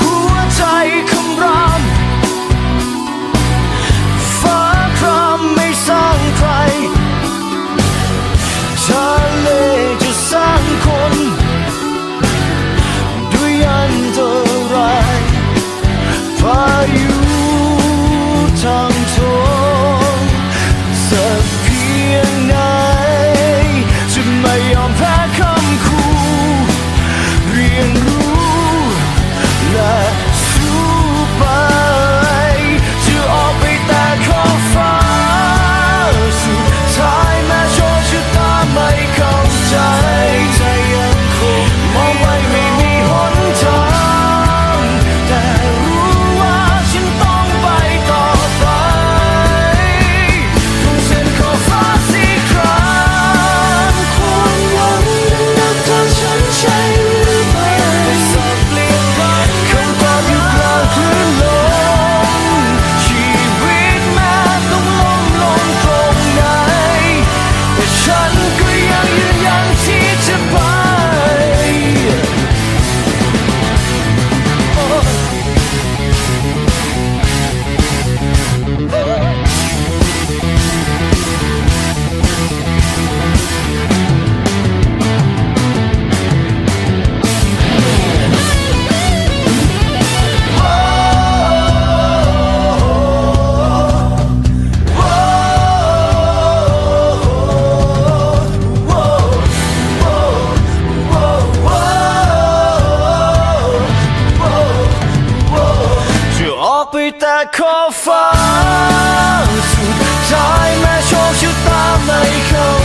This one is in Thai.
หัวใจคำราฟ้าครามไม่สร้างใครทะเลจะสร้างคน ด้วยอันตรายพายุทางทงสักเพียงไหจะไม่ยอมแพ้ ขอบฟ้าสุดใจแม้โชคชะตาไม่เข้า